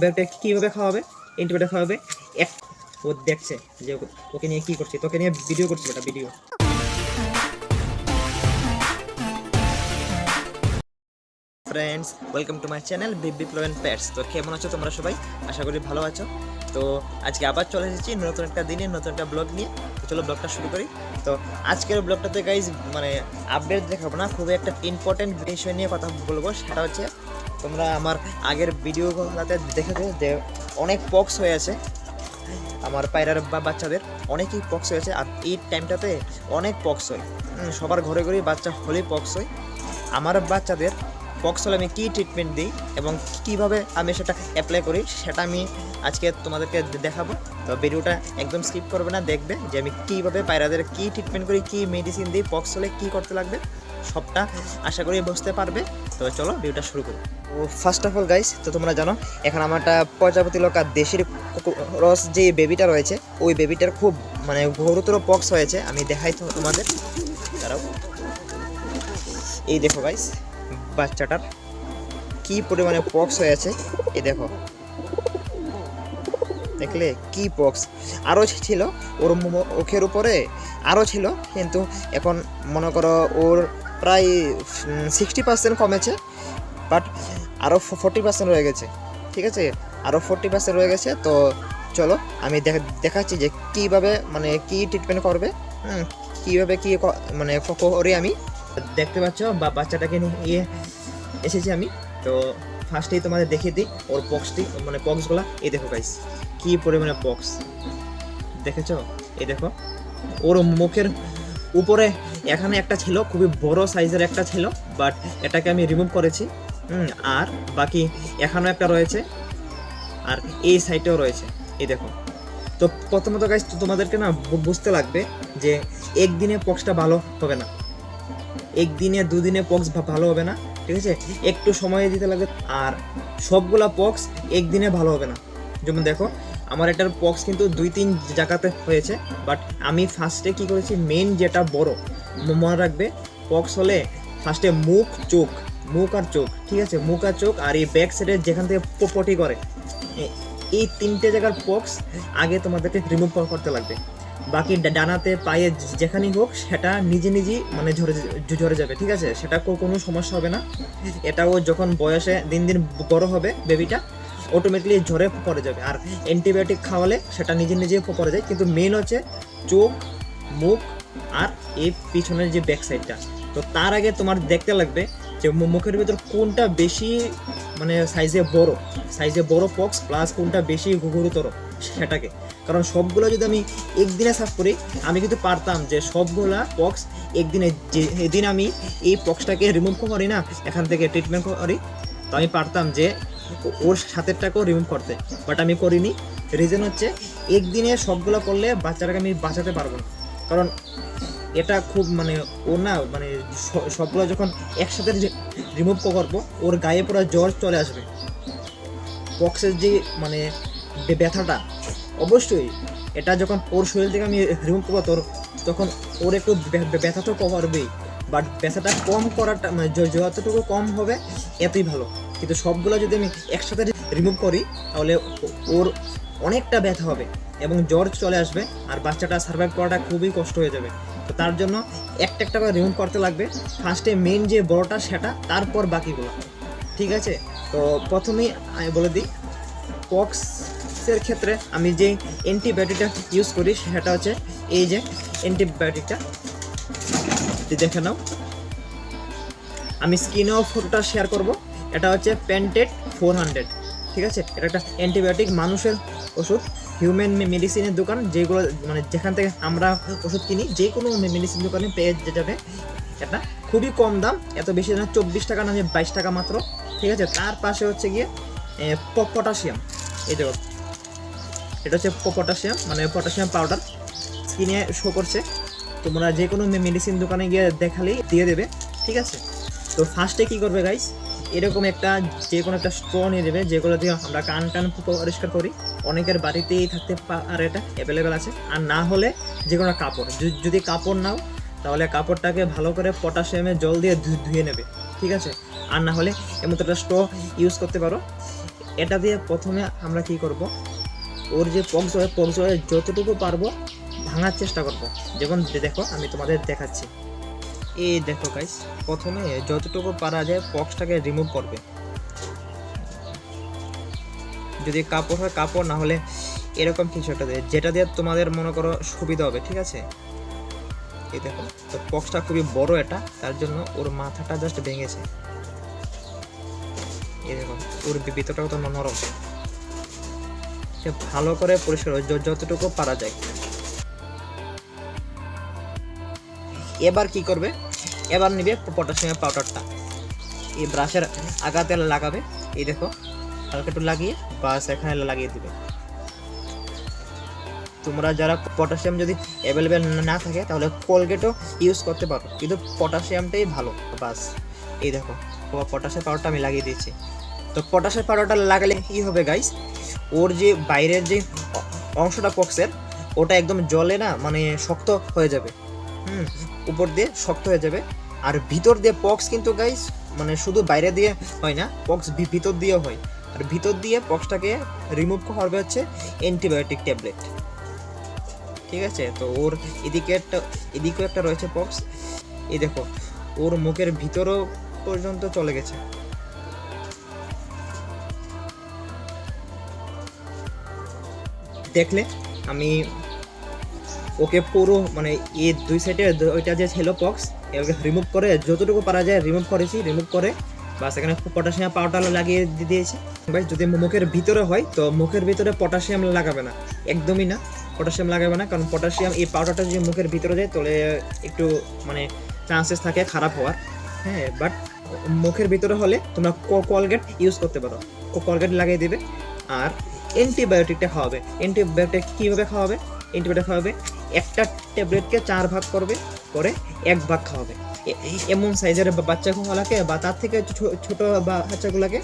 ব্যাগটা কীভাবে খাওয়াবে? ইন্টিবায়োটিক খাওয়াবে। এক, ও দেখছে যে ওকে নিয়ে কী করছে, তোকে নিয়ে ভিডিও করছে ওটা video friends welcome to my channel বিবি প্লোয়েন প্যাটস তো কেমন আছো তোমরা সবাই? আশা করি ভালো আছো। তো আজকে আবার চলে এসেছি নতুন একটা দিনে, নতুন একটা ব্লগ নিয়ে। চলো ব্লগটা শুরু করি। তো আজকের ব্লগটাতে গাইজ মানে আপডেট দেখাবো না, খুবই একটা ইম্পর্টেন্ট বিষয় নিয়ে কথা বলব, সেটা হচ্ছে তোমরা আমার আগের ভিডিওগুলোতে দেখেছ যে অনেক পক্স হয়ে আছে আমার পায়রার বাচ্চাদের। অনেকই পক্স হয়েছে আর এই টাইমটাতে অনেক পক্স হয়। সবার ঘরে ঘরেই বাচ্চা হলেই পক্স হয়। আমার বাচ্চাদের পক্স হলে আমি কী ট্রিটমেন্ট দিই এবং কীভাবে আমি সেটা অ্যাপ্লাই করি সেটা আমি আজকে তোমাদেরকে দেখাবো। তো ভিডিওটা একদম স্কিপ করবে না, দেখবে যে আমি কীভাবে পায়রাদের কী ট্রিটমেন্ট করি, কী মেডিসিন দিই পক্স হলে কী করতে লাগবে। সবটা আশা করি বুঝতে পারবে। তো চলো, ভিডিওটা শুরু করি। ও ফার্স্ট অফ অল গাইস তো তোমরা জানো, এখন আমার একটা প্রজাপতি লোকা দেশের রস যে বেবিটা রয়েছে, ওই বেবিটার খুব মানে গুরুতর পক্স হয়েছে। আমি দেখাই তো তোমাদের। দাঁড়াও। এই দেখো গাইস বাচ্চাটার কি পরিমাণে পক্স হয়েছে, এই দেখো। দেখলে কি পক্স আরও ছিল ওর মুখের উপরে আরও ছিল, কিন্তু এখন মনে করো ওর প্রায় সিক্সটি পার্সেন্ট কমেছে বাট আরও ফোর্টি পার্সেন্ট রয়ে গেছে, ঠিক আছে? আরও ফোর্টি পার্সেন্ট রয়ে গেছে, তো চলো, আমি দেখা- দেখাচ্ছি যে কীভাবে মানে কি ট্রিটমেন্ট করবে কীভাবে কী মানে করে আমি। দেখতে পাচ্ছ, বা বাচ্চাটাকে নিয়ে এসেছি আমি, তো ফার্স্টেই তোমাদের দেখিয়ে দিই, ওর পক্সটি মানে পক্সগুলা এই দেখো গাইস কী পরিমাণে পক্স দেখেছ? এই দেখো, ওর মুখের উপরে এখানে একটা ছিল, খুবই বড় সাইজের একটা ছিল বাট এটাকে আমি রিমুভ করেছি। আর বাকি এখানেও একটা রয়েছে, আর এই সাইডেও রয়েছে। এই দেখো। তো প্রথমত গাইস তোমাদেরকে না বুঝতে লাগবে যে একদিনে পক্সটা ভালো হবে না। একদিনে, দুদিনে পক্স ভালো হবে না, ঠিক আছে? একটু সময় দিতে লাগবে, আর সবগুলা পক্স একদিনে ভালো হবে না। যেমন দেখো আমার এটার পক্স কিন্তু দুই তিন জায়গাতে হয়েছে বাট আমি ফার্স্টে কি করেছি মেন যেটা বড় মনে রাখবে পক্স হলে ফার্স্টে মুখ, চোখ, মুখ আর চোখ, ঠিক আছে? মুখ আর চোখ আর এই ব্যাক সাইডে যেখান থেকে পটি করে এই তিনটে জায়গার পক্স আগে তোমাদেরকে রিমুভ করতে লাগবে। বাকি ডানাতে, পায়ে যেখানেই হোক, সেটা নিজে নিজেই মানে ঝরে ঝরে যাবে, ঠিক আছে? সেটা কোনো সমস্যা হবে না। এটাও যখন বয়সে দিন দিন বড় হবে বেবিটা অটোমেটিকলি ঝরে পড়ে যাবে। আর অ্যান্টিবায়োটিক খাওয়ালে সেটা নিজে নিজে পড়ে যায়। কিন্তু মেন হচ্ছে চোখ, মুখ আর এই পিছনের যে ব্যাক সাইডটা তো তার আগে তোমার দেখতে লাগবে যে মুখের ভিতর কোনটা বেশি মানে সাইজে বড়। সাইজে বড় পক্স প্লাস কোনটা বেশি গুরুতর সেটাকে। কারণ সবগুলো যদি আমি একদিনে সাফ করি, আমি কিন্তু পারতাম যে সবগুলা পক্স একদিনে যেদিন আমি এই পক্সটাকে রিমুভ করি না, এখান থেকে ট্রিটমেন্ট করি। তো আমি পারতাম যে ওর সাথেরটাকেও রিমুভ করতে। বাট আমি করিনি। রিজন হচ্ছে, একদিনে সবগুলো করলে বাচ্চাটাকে আমি বাঁচাতে পারব না। কারণ এটা খুব মানে ও না মানে সবগুলো যখন একসাথে রিমুভ করব, ওর গায়ে পুরো জ্বর চলে আসবে। পক্সের যে মানে ব্যথাটা, অবশ্যই এটা যখন ওর শরীর থেকে আমি রিমুভ করব, তোর তখন ওর একটু ব্যথা তো বাট ব্যথাটা কম করাটা মানে যতটুকু কম হবে, এতই ভালো। কিন্তু সবগুলো যদি আমি একসাথে রিমুভ করি, তাহলে ওর অনেকটা ব্যথা হবে এবং জ্বর চলে আসবে আর বাচ্চাটা সার্ভাইভ করাটা খুবই কষ্ট হয়ে যাবে। তো তার জন্য একটা একটা করে রিমুভ করতে লাগবে। ফার্স্টে মেন যে বড়টা, সেটা, তারপর বাকিগুলো। ঠিক আছে? তো প্রথমেই আমি বলে দিই পক্সের ক্ষেত্রে আমি যে অ্যান্টিবায়োটিকটা ইউজ করি, সেটা হচ্ছে এই যে অ্যান্টিবায়োটিকটা দেখে নাও। আমি স্ক্রিনেও ফটোটা শেয়ার করব। এটা হচ্ছে প্যান্টেড ফোর হান্ড্রেড ঠিক আছে? এটা একটা অ্যান্টিবায়োটিক মানুষের ওষুধ হিউম্যান মেডিসিনের দোকান, যেগুলো মানে যেখান থেকে আমরা ওষুধ কিনি যে কোনো মেডিসিন দোকানে পেয়ে যাবে। এটা খুবই কম দাম, এত বেশি না, চব্বিশ টাকা না বাইশ টাকা মাত্র, ঠিক আছে? তার পাশে হচ্ছে গিয়ে পটাশিয়াম এই দেখো। এটা হচ্ছে পটাশিয়াম মানে পটাশিয়াম পাউডার স্কিনে শো করছে। তোমরা যে কোনো মেডিসিন দোকানে গিয়ে দেখালেই দিয়ে দেবে, ঠিক আছে? তো ফার্স্টে কী করবে গাইস এরকম একটা, যে কোনো একটা স্ট্র নিয়ে দেবে যেগুলো দিয়ে আমরা কান টান পরিষ্কার করি। অনেকের বাড়িতেই থাকতে পারে এটা অ্যাভেলেবেল আছে। আর না হলে যে কোনো কাপড়। যদি- কাপড় নাও, তাহলে কাপড়টাকে ভালো করে পটাশিয়ামে জল দিয়ে ধুয়ে নেবে। ঠিক আছে? আর না হলে এমন একটা স্ট্র ইউজ করতে পারো। এটা দিয়ে প্রথমে আমরা কি করব? ওর যে পক্স হয় পক্স হয় যতটুকু পারব, ভাঙার চেষ্টা করব। যেমন দেখো, আমি তোমাদের দেখাচ্ছি। এই দেখো গাইস প্রথমে যতটুকু পারা যায় পক্সটাকে রিমুভ করবে। যদি কাপড় হয় কাপড়, না হলে এরকম কিছু একটা দিয়ে, যেটা দিয়ে তোমাদের মনে করো সুবিধা হবে, ঠিক আছে? এই দেখো, তো পক্সটা খুবই বড় এটা, তার জন্য ওর মাথাটা জাস্ট ভেঙেছে। এই দেখো, ওর ভিতরটাও তো নরম। সে ভালো করে পরিষ্কার যতটুকু পারা যায়। এবার কি করবে? এবার নিবে পটাশিয়াম পাউডারটা এই ব্রাশের আগাতে লাগাবে। এই দেখো, হালকা একটু লাগিয়ে বাস এখানে লাগিয়ে দিবে। তোমরা যারা পটাশিয়াম যদি অ্যাভেলেবেল না থাকে, তাহলে কোলগেটও ইউজ করতে পারো। কিন্তু পটাশিয়ামটাই ভালো বাস এই দেখো পটাশিয়াম পাউডারটা আমি লাগিয়ে দিয়েছি। তো পটাশিয়াম পাউডারটা লাগালে কী হবে গাইস ওর যে বাইরের যে অংশটা পক্সের ওটা একদম জলে না মানে শক্ত হয়ে যাবে। উপর দিয়ে শক্ত হয়ে যাবে। আর ভিতর দিয়ে পক্স কিন্তু গাইস মানে শুধু বাইরে দিয়ে হয় না, পক্স ভিতর দিয়েও হয়। আর ভিতর দিয়ে পক্সটাকে রিমুভ করবে হচ্ছে অ্যান্টিবায়োটিক ট্যাবলেট ঠিক আছে? তো ওর এদিকে একটা এদিকেও একটা রয়েছে পক্স। এই দেখো, ওর মুখের ভিতরও পর্যন্ত চলে গেছে। দেখলে, আমি ওকে পুরো মানে এই দুই সাইডে ওইটা যে ছিল পক্স এগুলোকে রিমুভ করে, যতটুকু পারা যায় রিমুভ করেছি রিমুভ করে। বাস, এখানে পটাশিয়াম পাউডার লাগিয়ে দিয়ে দিয়েছি। ভাই, যদি মুখের ভিতরে হয়, তো মুখের ভিতরে পটাশিয়াম লাগাবে না। একদমই না পটাশিয়াম লাগাবে না, কারণ পটাশিয়াম এই পাউডারটা যদি মুখের ভিতরে যায়, তাহলে একটু মানে চান্সেস থাকে খারাপ হওয়ার। হ্যাঁ বাট মুখের ভিতরে হলে তোমরা কলগেট ইউজ করতে পারো। কলগেট লাগিয়ে দেবে। আর অ্যান্টিবায়োটিকটা খাওয়াবে। অ্যান্টিবায়োটিক কীভাবে খাওয়াবে? অ্যান্টিবায়োটিক খাওয়াবে একটা ট্যাবলেটকে চার ভাগ করবে, করে এক ভাগ খাওয়াবে। এমন সাইজের বাচ্চা বাচ্চাগুলোকে বা তার থেকে ছোট বাচ্চাগুলোকে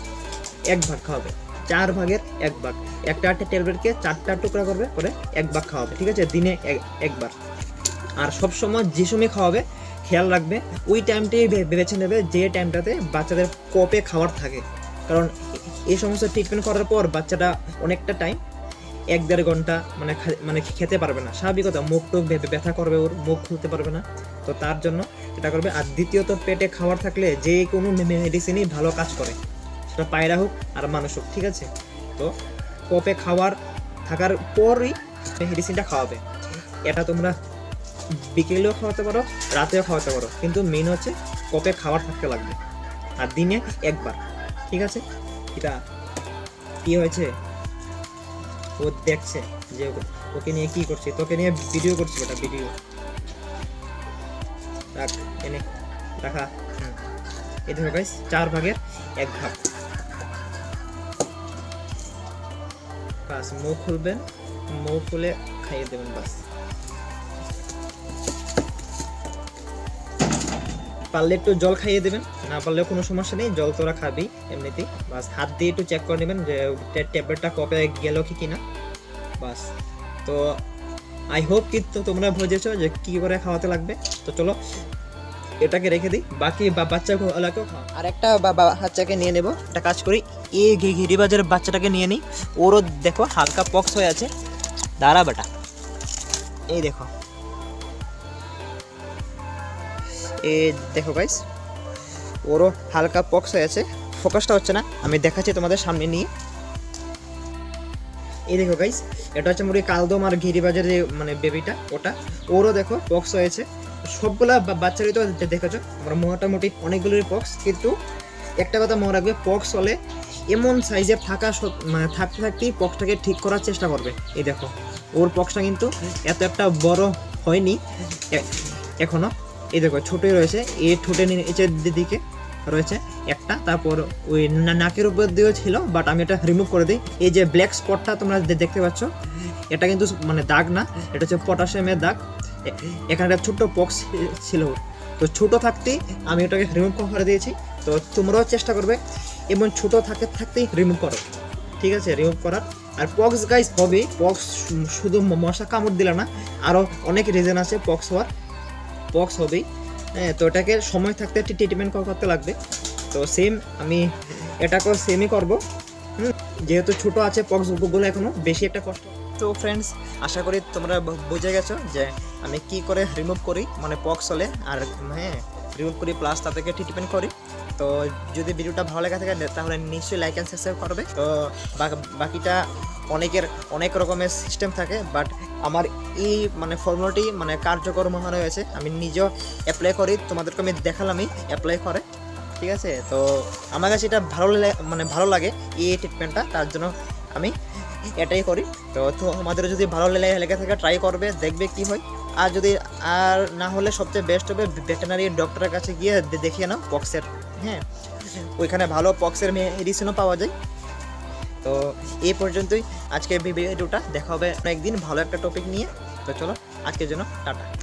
এক ভাগ খাওয়াবে। চার ভাগের এক ভাগ। একটা ট্যাবলেটকে চারটা টুকরা করবে, করে এক ভাগ খাওয়াবে, ঠিক আছে? দিনে এক- একবার আর সব সময় যে সময় খাওয়াবে, খেয়াল রাখবে, ওই টাইমটাই বেছে নেবে যে টাইমটাতে বাচ্চাদের কপে খাওয়ার থাকে। কারণ এই সমস্ত ট্রিটমেন্ট করার পর বাচ্চাটা অনেকটা টাইম এক দেড় ঘণ্টা মানে মানে খেতে পারবে না। স্বাভাবিকতা মুখ টুক ব্যথা করবে ওর, মুখ খুলতে পারবে না। তো তার জন্য এটা করবে। আর দ্বিতীয়ত, পেটে খাবার থাকলে যে কোনো মেডিসিনই ভালো কাজ করে। সেটা পায়রা হোক আর মানুষ হোক, ঠিক আছে? তো কপে খাবার থাকার পরই মেডিসিনটা খাওয়াবে। এটা তোমরা বিকেলেও খাওয়াতে পারো, রাতেও খাওয়াতে পারো। কিন্তু মেন হচ্ছে কপে খাবার থাকতে লাগবে। আর দিনে একবার, ঠিক আছে? এটা কি হয়েছে? ও দেখছে যে ওকে নিয়ে কি করছে, তোকে নিয়ে ভিডিও করছে ওটা ভিডিও রাখ, এনে, রাখা হুম। এই দেখো গাইস চার ভাগের এক ভাগ। বাস মুখ খুলবেন মুখ খুলে খাইয়ে দেবেন বাস। পারলে একটু জল খাইয়ে দেবেন, না পারলেও কোনো সমস্যা নেই, জল তোরা খাবি এমনিতেই। বাস, হাত দিয়ে একটু চেক করে নেবেন যে ট্যাবলেটটা কপে গেল কি কিনা। বাস, তো আই হোপ কি তোমরা বুঝেছ যে কী করে খাওয়াতে লাগবে। তো চলো, এটাকে রেখে দিই, বাকি বা, বাচ্চাগুলোকেও খাও আর একটা বাচ্চাকে নিয়ে নেব, একটা কাজ করি, এই ঘি- ঘিরিবাজের বাচ্চাটাকে নিয়ে নিই। ওরও দেখো হালকা পক্স হয়ে আছে। দাঁড়া বেটা, এই দেখো। এ, দেখো গাইস ওরও হালকা পক্স হয়ে আছে। ফোকাসটা হচ্ছে না, আমি দেখাচ্ছি তোমাদের সামনে নিয়ে। এই দেখো গাইস এটা হচ্ছে মুড়ি কালদম আর ঘিরিবাজের যে মানে বেবিটা ওটা। ওরও দেখো পক্স হয়েছে সবগুলা বাচ্চারই তো দেখেছ, আমরা মোটামুটি অনেকগুলোরই পক্স কিন্তু একটা কথা মনে রাখবে পক্স হলে এমন সাইজের থাকা মানে থাকতে থাকতেই পক্সটাকে ঠিক করার চেষ্টা করবে। এই দেখো, ওর পক্সটা কিন্তু এত একটা বড় হয়নি এখনও। এই দেখো ছোটই রয়েছে। এই ঠোঁটের নিচের দিকে রয়েছে একটা। তারপর ওই নাকের উপর দিয়েও ছিল বাট আমি এটা রিমুভ করে দিই। এই যে ব্ল্যাক স্পটটা তোমরা দেখতে পাচ্ছ, এটা কিন্তু মানে দাগ না, এটা হচ্ছে পটাশিয়ামের দাগ। এখানে একটা ছোট্ট পক্স ছিল। তো ছোট থাকতেই আমি ওটাকে রিমুভ করে দিয়েছি। তো তোমরাও চেষ্টা করবে, এবং ছোট থাকে থাকতেই রিমুভ করো। ঠিক আছে রিমুভ করার। আর পক্স গাইস হবে পক্স শুধু মশা কামড় দিলে না আরও অনেক রিজন আছে পক্স হওয়ার। পক্স হবেই। হ্যাঁ তো এটাকে সময় থাকতে একটি ট্রিটমেন্ট করতে লাগবে। তো সেম আমি এটাকেও সেমই করব। যেহেতু ছোট আছে পক্স বলে এখনও, বেশি একটা কষ্ট। তো ফ্রেন্ডস আশা করি তোমরা বুঝে গেছো যে আমি কি করে রিমুভ করি মানে পক্স হলে, আর হ্যাঁ রিমুভ করি প্লাস তাদেরকে ট্রিটমেন্ট করি। তো যদি ভিডিওটা ভালো লেগে থাকে, তাহলে নিশ্চয়ই লাইক অ্যান্ড সাবস্ক্রাইব করবে। তো বাকিটা অনেকের অনেক রকমের সিস্টেম থাকে বাট আমার এই মানে ফর্মুলাটি মানে কার্যকর মনে হয়েছে। আমি নিজেও অ্যাপ্লাই করি, তোমাদেরকে আমি দেখালামই অ্যাপ্লাই করে। ঠিক আছে? তো আমার কাছে এটা ভালো মানে ভালো লাগে এই ট্রিটমেন্টটা তার জন্য আমি এটাই করি। তো তো আমাদের যদি ভালো লেগে থাকে ট্রাই করবে, দেখবে কি হয়। আর যদি আর না হলে সবচেয়ে বেস্ট হবে ভেটেনারি ডক্টরের কাছে গিয়ে দেখিয়ে নাও পক্সের হ্যাঁ? ওইখানে ভালো পক্সের মেডিসিনও পাওয়া যায়। তো এই পর্যন্তই আজকের ভিডিওটা দেখা হবে একদিন ভালো একটা টপিক নিয়ে। তো চলো, আজকের জন্য টাটা।